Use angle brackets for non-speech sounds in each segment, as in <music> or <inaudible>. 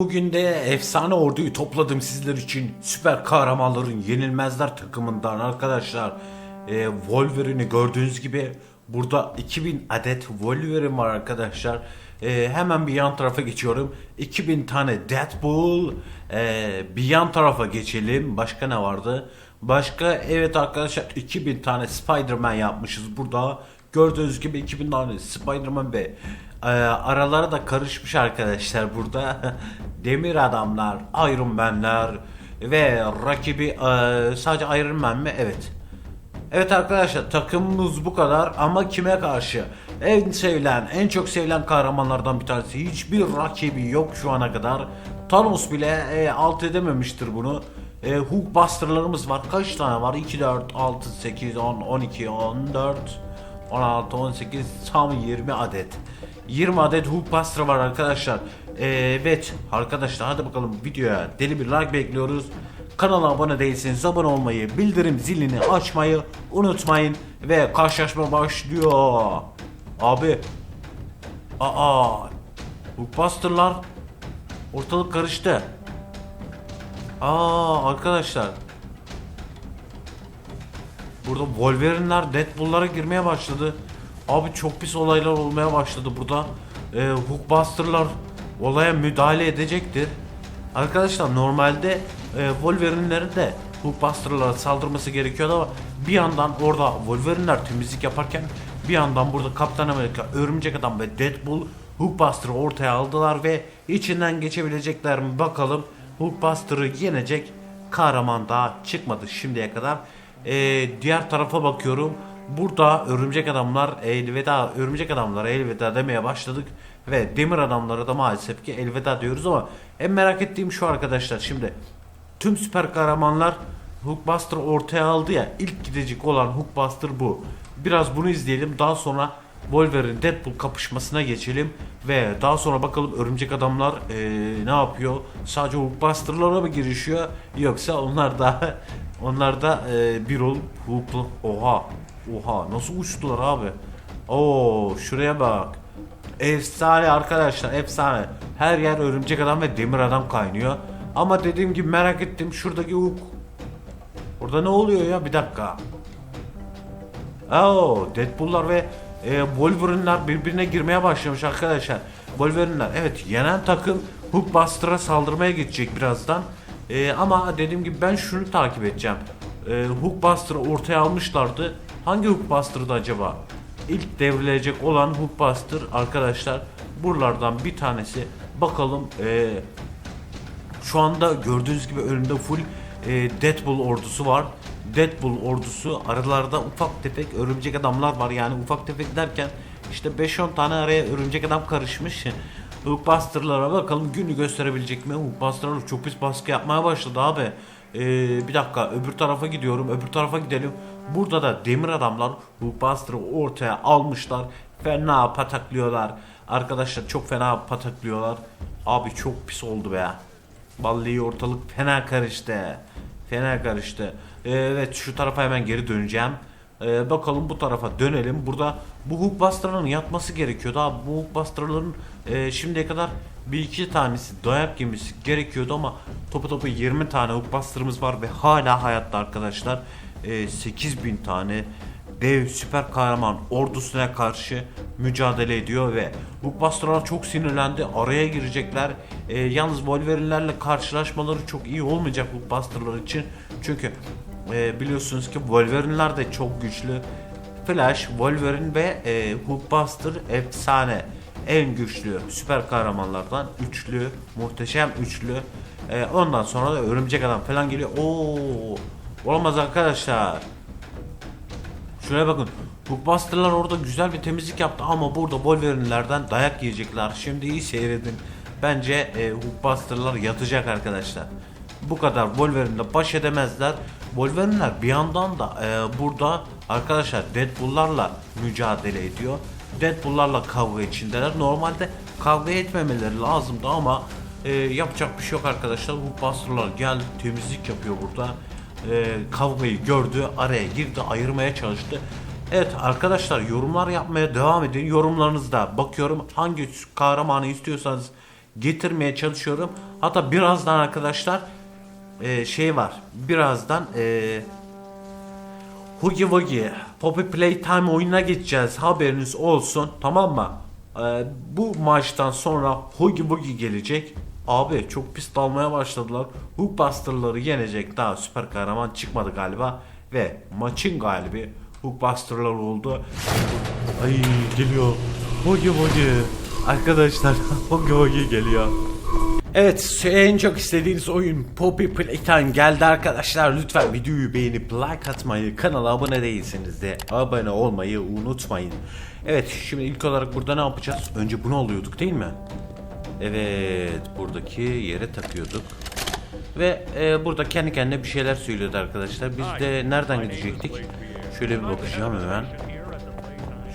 Bugün de efsane orduyu topladım sizler için. Süper kahramanların yenilmezler takımından arkadaşlar. Ee, Wolverine'i gördüğünüz gibi burada 2000 adet Wolverine var arkadaşlar. Ee, hemen bir yan tarafa geçiyorum. 2000 tane Deadpool. Ee, bir yan tarafa geçelim. Başka ne vardı? Başka evet arkadaşlar 2000 tane Spider-Man yapmışız burada. Gördüğünüz gibi 2000 tane Spider-Man ve e, aralara da karışmış arkadaşlar burada. <laughs> Demir adamlar, Iron Man'ler ve rakibi e, sadece Iron Man mi? Evet. Evet arkadaşlar takımımız bu kadar ama kime karşı? En sevilen, en çok sevilen kahramanlardan bir tanesi. Hiçbir rakibi yok şu ana kadar. Thanos bile e, alt edememiştir bunu. E, Hulkbuster'larımız var. Kaç tane var? 2, 4, 6, 8, 10, 12, 14, 16, 18, tam 20 adet. 20 adet Hulkbuster var arkadaşlar. Ee, evet arkadaşlar hadi bakalım videoya deli bir like bekliyoruz. Kanala abone değilseniz abone olmayı, bildirim zilini açmayı unutmayın. Ve karşılaşma başlıyor. Abi. Aa. Hulkbuster'lar ortalık karıştı. Aa arkadaşlar. Burada Wolverine'ler Deadpool'lara girmeye başladı. Abi çok pis olaylar olmaya başladı burada. Ee, Hulkbuster'lar olaya müdahale edecektir. Arkadaşlar normalde e, Wolverine'lerin de Hulkbuster'lara saldırması gerekiyordu ama bir yandan orada Wolverine'ler temizlik yaparken bir yandan burada Kaptan Amerika, Örümcek Adam ve Deadpool Hulkbuster'ı ortaya aldılar ve içinden geçebilecekler mi bakalım. Hulkbuster'ı yenecek kahraman daha çıkmadı şimdiye kadar. Ee, diğer tarafa bakıyorum. Burada örümcek adamlar elveda, örümcek adamlara elveda demeye başladık. Ve demir adamlara da maalesef ki elveda diyoruz ama en merak ettiğim şu arkadaşlar şimdi. Tüm süper kahramanlar Hulkbuster ortaya aldı ya ilk gidecek olan Hulkbuster bu. Biraz bunu izleyelim daha sonra Wolverine Deadpool kapışmasına geçelim ve daha sonra bakalım örümcek adamlar eee, ne yapıyor? Sadece Hulkbuster'lara mı girişiyor yoksa onlar da <laughs> onlar da eee, bir olup Hulk oha oha nasıl uçtular abi? Oo şuraya bak. Efsane arkadaşlar efsane. Her yer örümcek adam ve demir adam kaynıyor. Ama dediğim gibi merak ettim şuradaki Hulk. Orada ne oluyor ya bir dakika. Oo, Deadpool'lar ve e, Wolverine'ler birbirine girmeye başlamış arkadaşlar. Wolverine'ler evet yenen takım Hulkbuster'a saldırmaya geçecek birazdan. E, ama dediğim gibi ben şunu takip edeceğim. E, Hulkbuster'ı ortaya almışlardı. Hangi Hulkbuster'dı acaba? İlk devrilecek olan Hulkbuster arkadaşlar. Buralardan bir tanesi. Bakalım e, şu anda gördüğünüz gibi önümde full e, Deadpool ordusu var. Deadpool ordusu aralarda ufak tefek örümcek adamlar var yani ufak tefek derken işte 5-10 tane araya örümcek adam karışmış. Hulkbuster'lara bakalım günü gösterebilecek mi? Hulkbuster'lar çok pis baskı yapmaya başladı abi. Ee, bir dakika öbür tarafa gidiyorum öbür tarafa gidelim. Burada da demir adamlar Hulkbuster'ı ortaya almışlar. Fena pataklıyorlar. Arkadaşlar çok fena pataklıyorlar. Abi çok pis oldu be. Vallahi ortalık fena karıştı. Fena karıştı. Ee, Evet şu tarafa hemen geri döneceğim. Ee, bakalım bu tarafa dönelim. Burada bu Hulkbuster'ların yatması gerekiyordu abi. Bu Hulkbuster'ların e, şimdiye kadar bir iki tanesi dayak yemesi gerekiyordu ama topu topu 20 tane Hulkbuster'ımız var ve hala hayatta arkadaşlar. E, 8000 tane dev süper kahraman ordusuna karşı mücadele ediyor ve Hulkbuster'lar çok sinirlendi. Araya girecekler. Ee, yalnız Wolverine'lerle karşılaşmaları çok iyi olmayacak Hulkbuster'lar için. Çünkü e, biliyorsunuz ki Wolverine'ler de çok güçlü. Flash, Wolverine ve e, Hulkbuster efsane. En güçlü süper kahramanlardan üçlü, muhteşem üçlü. E, ondan sonra da Örümcek Adam falan geliyor. Oo, olamaz arkadaşlar. Şuraya bakın. Hulkbuster'lar orada güzel bir temizlik yaptı ama burada Wolverine'lerden dayak yiyecekler. Şimdi iyi seyredin. Bence e, Hulkbuster'lar yatacak arkadaşlar. Bu kadar Wolverine'le baş edemezler. Wolverine'ler bir yandan da e, burada arkadaşlar Deadpool'larla mücadele ediyor. Deadpool'larla kavga içindeler. Normalde kavga etmemeleri lazımdı ama e, yapacak bir şey yok arkadaşlar. Hulkbuster'lar geldi temizlik yapıyor burada e, kavgayı gördü, araya girdi, ayırmaya çalıştı. Evet arkadaşlar yorumlar yapmaya devam edin. Yorumlarınızda bakıyorum hangi kahramanı istiyorsanız getirmeye çalışıyorum. Hatta birazdan arkadaşlar e, şey var. Birazdan e, Hugi Wugi Poppy Playtime oyununa geçeceğiz. Haberiniz olsun. Tamam mı? E, bu maçtan sonra Hugi Wugi gelecek. Abi çok pis dalmaya başladılar. Hookbuster'ları yenecek daha süper kahraman çıkmadı galiba. Ve maçın galibi Hookbuster'lar oldu. Ay geliyor. Hugi Wugi. Arkadaşlar <laughs> Hugi Wugi geliyor. Evet en çok istediğiniz oyun Poppy Playtime geldi arkadaşlar. Lütfen videoyu beğenip like atmayı, kanala abone değilseniz de abone olmayı unutmayın. Evet şimdi ilk olarak burada ne yapacağız? Önce bunu alıyorduk değil mi? Evet buradaki yere takıyorduk. Ve e, burada kendi kendine bir şeyler söylüyordu arkadaşlar. Biz de nereden gidecektik? Şöyle bir bakacağım hemen.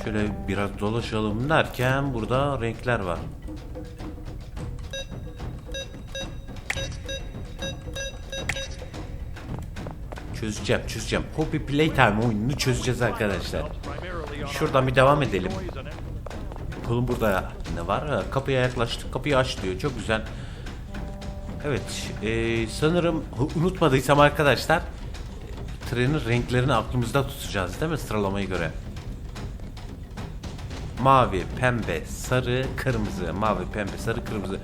Şöyle biraz dolaşalım derken burada renkler var. Çözeceğim, çözeceğim. Poppy Playtime oyununu çözeceğiz arkadaşlar. Şuradan bir devam edelim. Bakalım burada ne var? Kapıya yaklaştık. Kapıyı aç diyor. Çok güzel. Evet. e, sanırım unutmadıysam arkadaşlar trenin renklerini aklımızda tutacağız değil mi sıralamayı göre? Mavi, pembe, sarı, kırmızı. Mavi, pembe, sarı, kırmızı.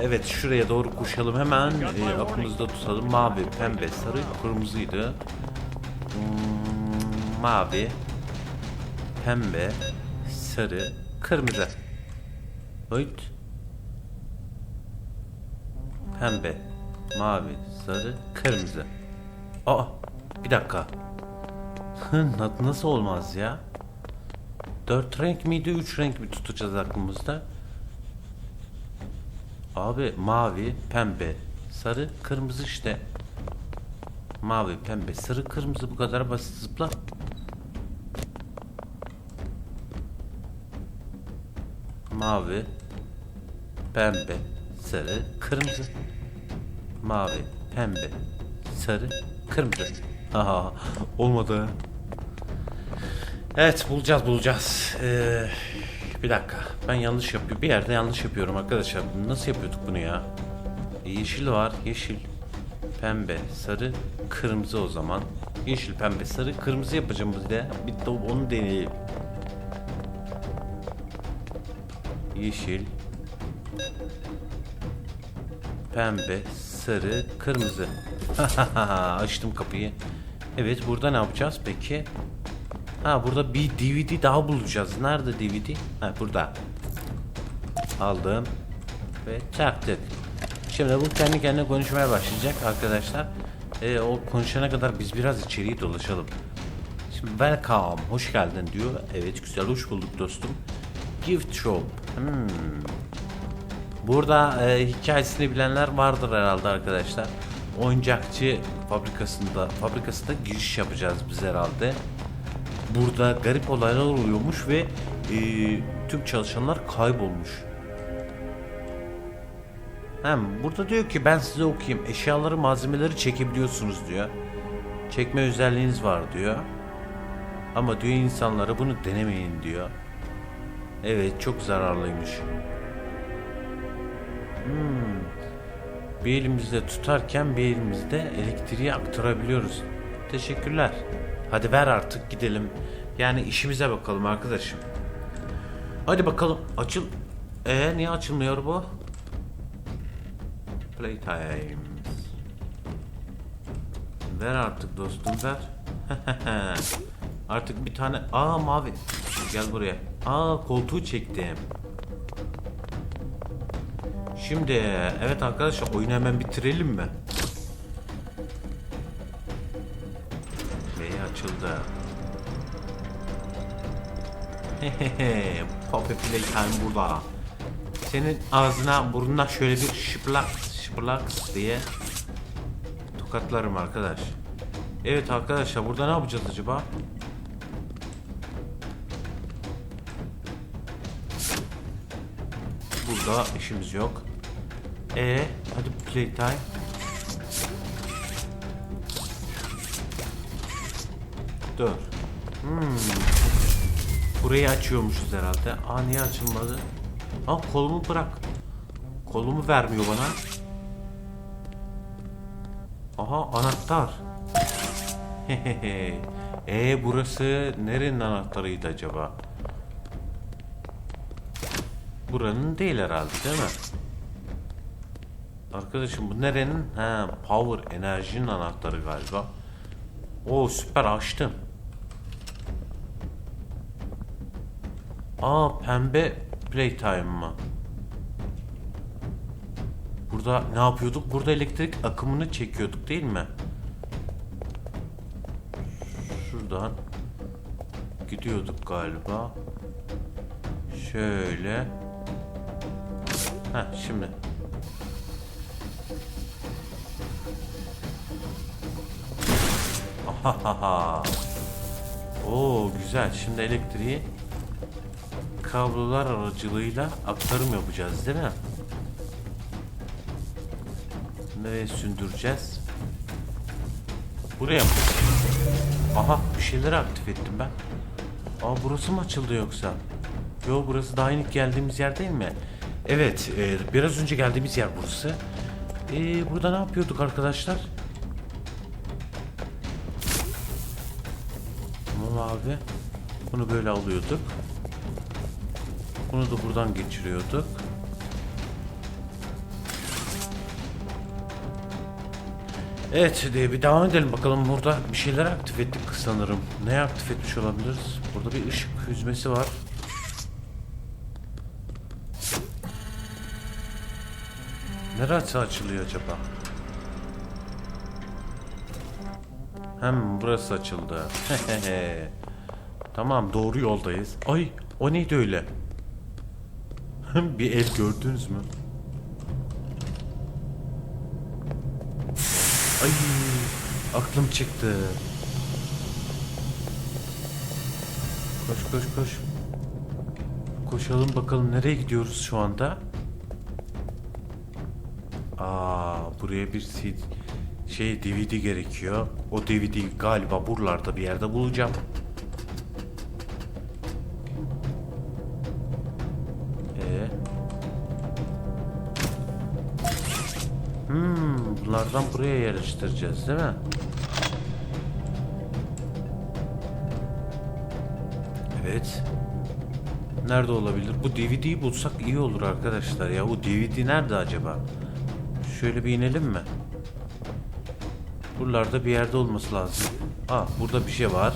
Evet şuraya doğru koşalım hemen. E, aklımızda tutalım. Mavi, pembe, sarı, kırmızıydı. Hmm, mavi, pembe, sarı, kırmızı. Oyt. Pembe, mavi, sarı, kırmızı. Aa, bir dakika. Na- Nasıl olmaz ya? Dört renk miydi, üç renk mi tutacağız aklımızda? Abi mavi, pembe, sarı, kırmızı işte. Mavi, pembe, sarı, kırmızı bu kadar basit zıpla. Mavi, pembe, sarı, kırmızı. Mavi, pembe, sarı, kırmızı. Aha, olmadı. Evet bulacağız bulacağız. Ee, bir dakika ben yanlış yapıyorum. Bir yerde yanlış yapıyorum arkadaşlar. Nasıl yapıyorduk bunu ya? Yeşil var yeşil. Pembe, sarı, kırmızı o zaman. Yeşil, pembe, sarı, kırmızı yapacağım bir de. Bir de onu deneyelim. Yeşil. Pembe, sarı, kırmızı. <laughs> Açtım kapıyı. Evet burada ne yapacağız peki? Ha burada bir DVD daha bulacağız. Nerede DVD? Ha burada. Aldım. Ve çaktık. Şimdi bu kendi kendine konuşmaya başlayacak arkadaşlar. Ee, o konuşana kadar biz biraz içeriye dolaşalım. Şimdi welcome, hoş geldin diyor. Evet güzel, hoş bulduk dostum. Gift shop. Hmm. Burada e, hikayesini bilenler vardır herhalde arkadaşlar. Oyuncakçı fabrikasında fabrikasında giriş yapacağız biz herhalde. Burada garip olaylar oluyormuş ve e, tüm çalışanlar kaybolmuş. Hem burada diyor ki ben size okuyayım. Eşyaları, malzemeleri çekebiliyorsunuz diyor. Çekme özelliğiniz var diyor. Ama diyor insanlara bunu denemeyin diyor. Evet çok zararlıymış. Hmm. Bir elimizde tutarken bir elimizde elektriği aktarabiliyoruz. Teşekkürler. Hadi ver artık gidelim. Yani işimize bakalım arkadaşım. Hadi bakalım açıl. Ee niye açılmıyor bu? Playtime. Ver artık dostum ver. <laughs> artık bir tane. Aa mavi. Gel buraya. Aa koltuğu çektim. Şimdi evet arkadaşlar oyunu hemen bitirelim mi? Ve açıldı. Poppy Playtime burada. Senin ağzına burnuna şöyle bir şıplak şıplak diye tokatlarım arkadaş. Evet arkadaşlar burada ne yapacağız acaba? Burada işimiz yok. E hadi playtime. Dur. Hmm. Burayı açıyormuşuz herhalde. Aa niye açılmadı? Aa kolumu bırak. Kolumu vermiyor bana. Aha anahtar. e burası nerenin anahtarıydı acaba? Buranın değil herhalde değil mi? Arkadaşım bu nerenin? Ha, power enerjinin anahtarı galiba. O süper açtım. Aa pembe playtime mı? Burada ne yapıyorduk? Burada elektrik akımını çekiyorduk değil mi? Şuradan gidiyorduk galiba. Şöyle. Ha şimdi. Ahahaha. Oo güzel. Şimdi elektriği kablolar aracılığıyla aktarım yapacağız değil mi? Nereye sündüreceğiz? Buraya mı? Aha bir şeyleri aktif ettim ben. Aa burası mı açıldı yoksa? Yo burası daha yeni geldiğimiz yer değil mi? Evet e, biraz önce geldiğimiz yer burası. E, burada ne yapıyorduk arkadaşlar? Tamam abi. Bunu böyle alıyorduk. Bunu da buradan geçiriyorduk. Evet de bir devam edelim bakalım burada bir şeyler aktif ettik sanırım. Ne aktif etmiş olabiliriz? Burada bir ışık hüzmesi var. Neresi açılıyor acaba? Hem burası açıldı. <laughs> tamam doğru yoldayız. Ay o neydi öyle? <laughs> bir el gördünüz mü? Ay aklım çıktı. Koş koş koş. Koşalım bakalım nereye gidiyoruz şu anda? Aa buraya bir CD, şey DVD gerekiyor. O DVD galiba buralarda bir yerde bulacağım. Ee? Hmm, bunlardan buraya yerleştireceğiz değil mi? Evet. Nerede olabilir? Bu DVD'yi bulsak iyi olur arkadaşlar ya. Bu DVD nerede acaba? Şöyle bir inelim mi? Buralarda bir yerde olması lazım. Aa burada bir şey var.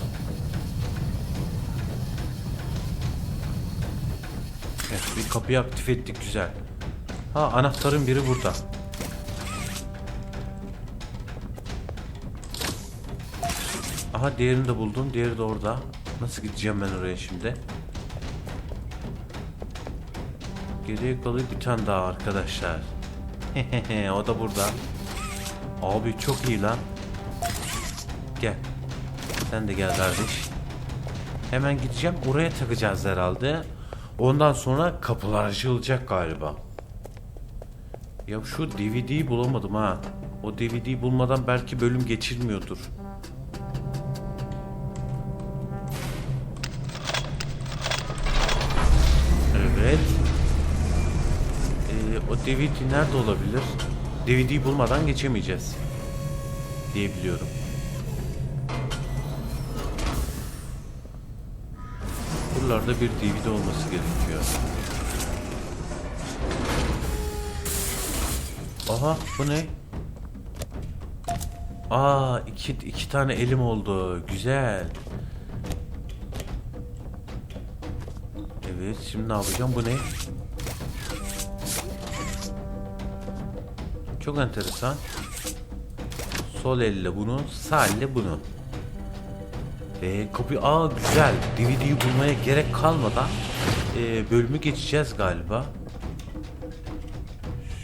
Evet bir kapıyı aktif ettik güzel. Ha anahtarın biri burada. Aha diğerini de buldum. Diğeri de orada. Nasıl gideceğim ben oraya şimdi? Geriye kalıyor bir tane daha arkadaşlar. <laughs> o da burada. Abi çok iyi lan. Gel. Sen de gel kardeş. Hemen gideceğim. Oraya takacağız herhalde. Ondan sonra kapılar açılacak galiba. Ya şu DVD'yi bulamadım ha. O DVD'yi bulmadan belki bölüm geçilmiyordur. DVD nerede olabilir? DVD'yi bulmadan geçemeyeceğiz. Diye biliyorum. Buralarda bir DVD olması gerekiyor. Aha bu ne? Aa iki, iki tane elim oldu. Güzel. Evet şimdi ne yapacağım? Bu ne? Çok enteresan. Sol elle bunu, sağ elle bunu. E, kapı aa güzel. DVD'yi bulmaya gerek kalmadan e, bölümü geçeceğiz galiba.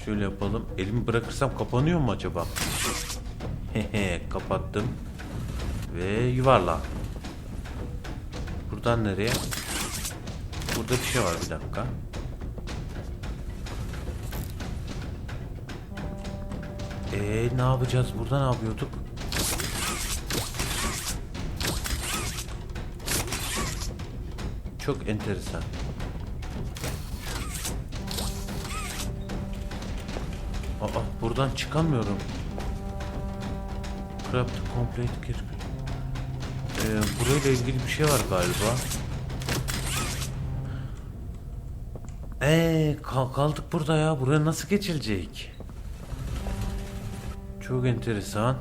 Şöyle yapalım. Elimi bırakırsam kapanıyor mu acaba? Hehe kapattım. Ve yuvarla. Buradan nereye? Burada bir şey var bir dakika. Ee ne yapacağız? Burada ne yapıyorduk? Çok enteresan. Aa buradan çıkamıyorum. Craft complete kirpi. Ee, burayla ilgili bir şey var galiba. Eee kaldık burada ya. Buraya nasıl geçilecek? Çok enteresan.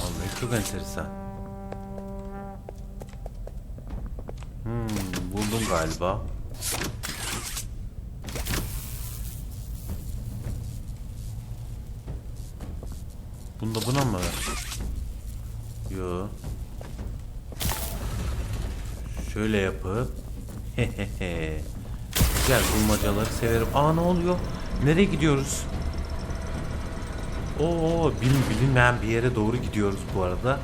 Vallahi çok enteresan. Hmm, buldum galiba. Bunda buna mı? Yo. Şöyle yapıp <laughs> Güzel bulmacaları severim. Aa ne oluyor? Nereye gidiyoruz? Oo bilin bilinmeyen bir yere doğru gidiyoruz bu arada.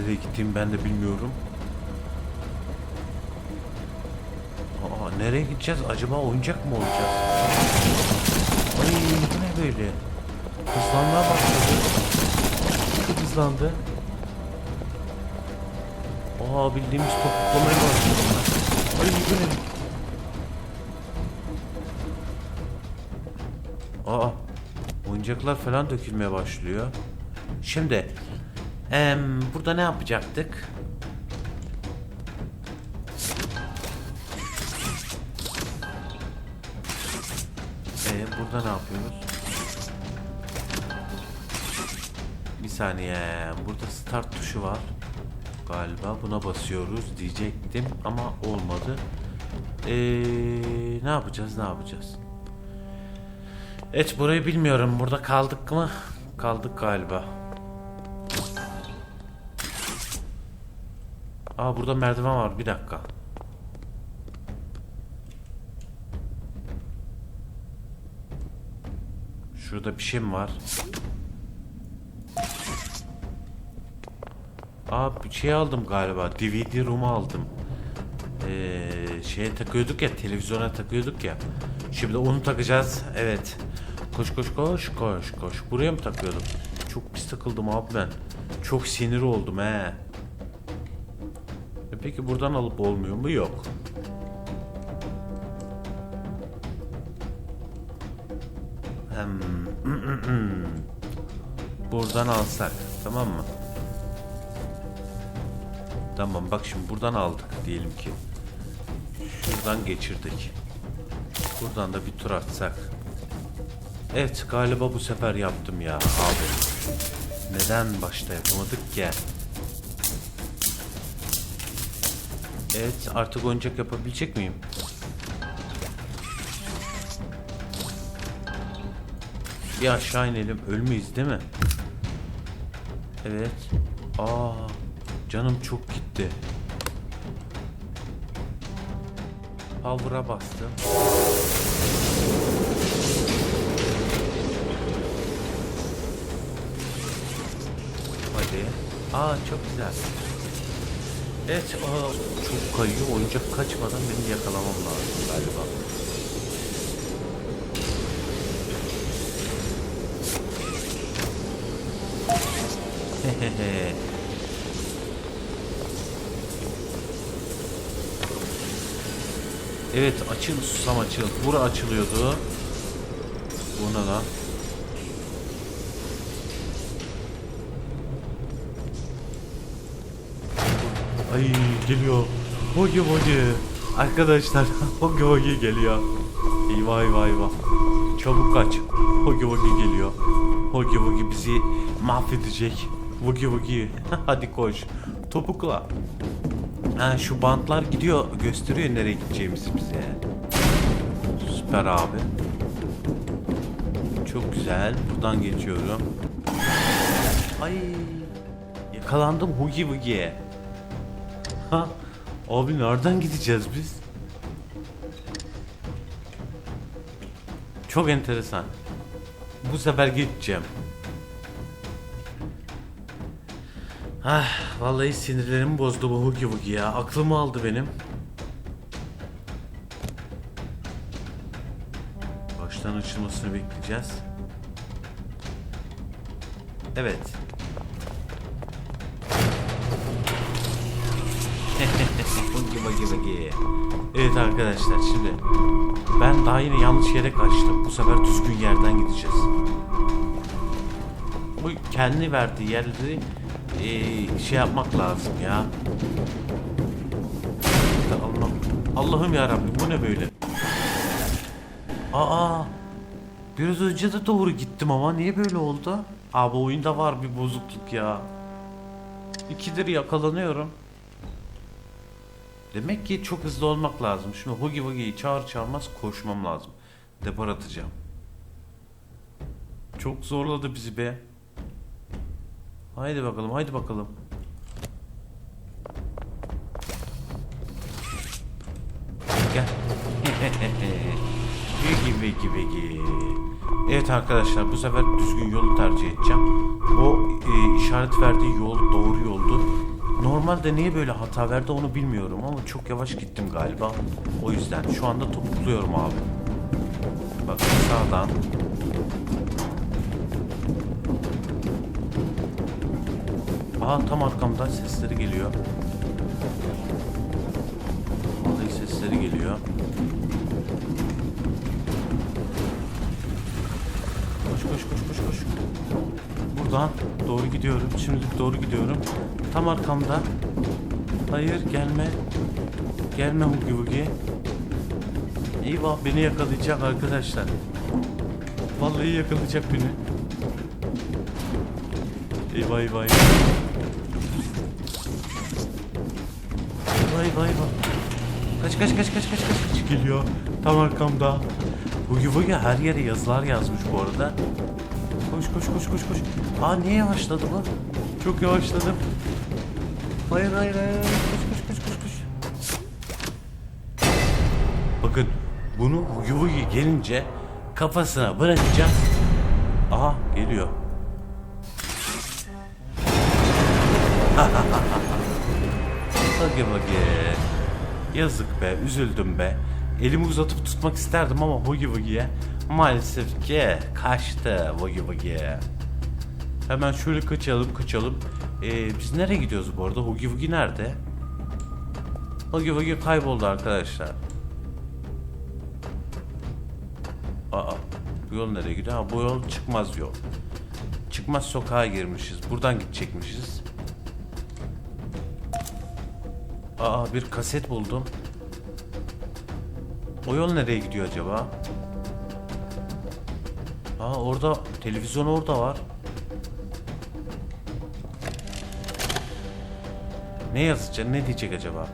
Nereye gittiğimi ben de bilmiyorum. Aa nereye gideceğiz? Acaba oyuncak mı olacağız? Ay bu ne böyle? Hızlanmaya başladı. Çok hızlandı. Aa bildiğimiz topuklamaya başladı. Ay bu ne? Aa oyuncaklar falan dökülmeye başlıyor. Şimdi em, burada ne yapacaktık? Ee, burada ne yapıyoruz? Bir saniye. Burada start tuşu var. Galiba buna basıyoruz diyecektim ama olmadı. Ee, ne yapacağız? Ne yapacağız? Evet burayı bilmiyorum. Burada kaldık mı? Kaldık galiba. Aa burada merdiven var. Bir dakika. Şurada bir şey mi var? Aa bir şey aldım galiba. DVD room aldım. Ee, şeye takıyorduk ya, televizyona takıyorduk ya. Şimdi onu takacağız. Evet. Koş koş koş koş koş. Buraya mı takıyordum? Çok pis takıldım abi ben. Çok sinir oldum he. E peki buradan alıp olmuyor mu? Yok. Hem <clears throat> buradan alsak tamam mı? Tamam bak şimdi buradan aldık diyelim ki. Şuradan geçirdik. Buradan da bir tur atsak. Evet galiba bu sefer yaptım ya abi. Neden başta yapamadık ki? Evet artık oyuncak yapabilecek miyim? Bir aşağı inelim. Ölmeyiz değil mi? Evet. Aa, canım çok gitti. Power'a bastım. Aa çok güzel. Evet, aa, çok kayıyor. Oyuncak kaçmadan beni yakalamam lazım galiba. Hehehe. <laughs> Evet açıl susam açıl. Bura açılıyordu. Bu ne lan? Ay geliyor. Hogi <laughs> hogi. Arkadaşlar hogi hogi geliyor. Eyvah eyvah eyvah. Çabuk kaç. Hogi hogi geliyor. Hogi hogi bizi mahvedecek. Hogi hogi. <laughs> Hadi koş. Topukla. Ha, şu bantlar gidiyor gösteriyor nereye gideceğimizi bize. Süper abi. Çok güzel. Buradan geçiyorum. Ay yakalandım Hugi Wugi'ye. Abi nereden gideceğiz biz? Çok enteresan. Bu sefer gideceğim. Ah, vallahi sinirlerimi bozdu bu Hugi Wugi ya. Aklımı aldı benim. Baştan açılmasını bekleyeceğiz. Evet. Wugi Wugi. Evet arkadaşlar şimdi ben daha yine yanlış yere kaçtım. Bu sefer düzgün yerden gideceğiz. Uy. kendi verdiği yerleri e, şey yapmak lazım ya. Allah, Allah'ım ya Rabbim bu ne böyle? Aa biraz önce de doğru gittim ama niye böyle oldu? Abi oyunda var bir bozukluk ya. İkidir yakalanıyorum. Demek ki çok hızlı olmak lazım. Şimdi Hugi Wugi'yi çağır çağırmaz koşmam lazım. Depar atacağım. Çok zorladı bizi be. Haydi bakalım, haydi bakalım. Gel. Vigi vigi vigi. Evet arkadaşlar bu sefer düzgün yolu tercih edeceğim. O e, işaret verdiği yol doğru yoldu. Normalde niye böyle hata verdi onu bilmiyorum ama çok yavaş gittim galiba. O yüzden şu anda topukluyorum abi. Bak sağdan. Aa tam arkamdan sesleri geliyor. Vallahi sesleri geliyor. Koş koş koş koş koş. Buradan doğru gidiyorum. Şimdilik doğru gidiyorum. Tam arkamda. Hayır gelme. Gelme Hugi Hugi. Eyvah beni yakalayacak arkadaşlar. Vallahi yakalayacak beni. Eyvah eyvah eyvah. Eyvah eyvah eyvah. Kaç kaç kaç kaç kaç kaç kaç geliyor. Tam arkamda. Hugi Hugi her yere yazılar yazmış bu arada. Koş koş koş koş koş. Aa niye yavaşladı bu? Çok yavaşladım. Hayır hayır hayır. Koş koş koş koş koş. Bakın bunu Hugi Hugi gelince kafasına bırakacağız. Aha geliyor. <laughs> Hugi Hugi. Yazık be, üzüldüm be. Elimi uzatıp tutmak isterdim ama Hugi Wugi'ye maalesef ki kaçtı Hugi Wugi. Hemen şöyle kaçalım, kaçalım. Ee, biz nereye gidiyoruz bu arada? Hugi Wugi nerede? Hugi Wugi kayboldu arkadaşlar. Aa, bu yol nereye gidiyor? Ha, bu yol çıkmaz yol. Çıkmaz sokağa girmişiz. Buradan gidecekmişiz. Aa bir kaset buldum. O yol nereye gidiyor acaba? Aa orada televizyon orada var. Ne yazacak? Ne diyecek acaba?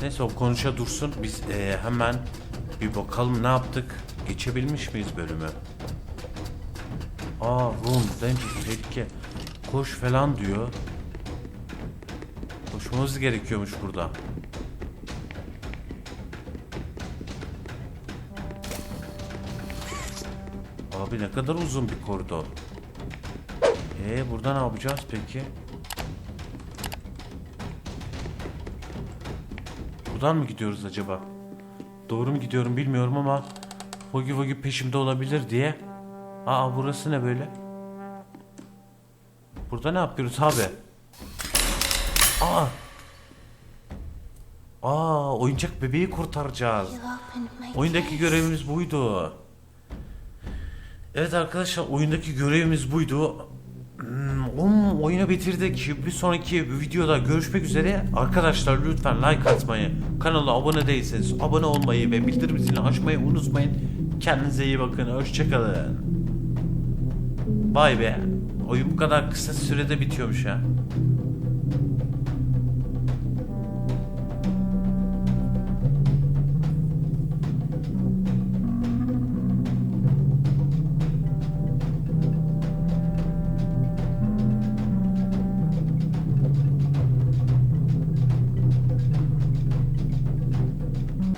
Neyse o konuşa dursun. Biz eee, hemen bir bakalım ne yaptık. Geçebilmiş miyiz bölümü? Aa Rum, danger, tehlike. Koş falan diyor. Koşmamız gerekiyormuş burada. Abi ne kadar uzun bir koridor. Ee burada ne yapacağız peki? Buradan mı gidiyoruz acaba? Doğru mu gidiyorum bilmiyorum ama Hogi Wogi peşimde olabilir diye. Aa burası ne böyle? Burada ne yapıyoruz abi? Aa! Aa oyuncak bebeği kurtaracağız. Oyundaki görevimiz buydu. Evet arkadaşlar oyundaki görevimiz buydu. Hmm, oyunu bitirdik. Bir sonraki videoda görüşmek üzere. Arkadaşlar lütfen like atmayı, kanala abone değilseniz abone olmayı ve bildirim zilini açmayı unutmayın. Kendinize iyi bakın. Hoşçakalın. Vay be. Oyun bu kadar kısa sürede bitiyormuş ha.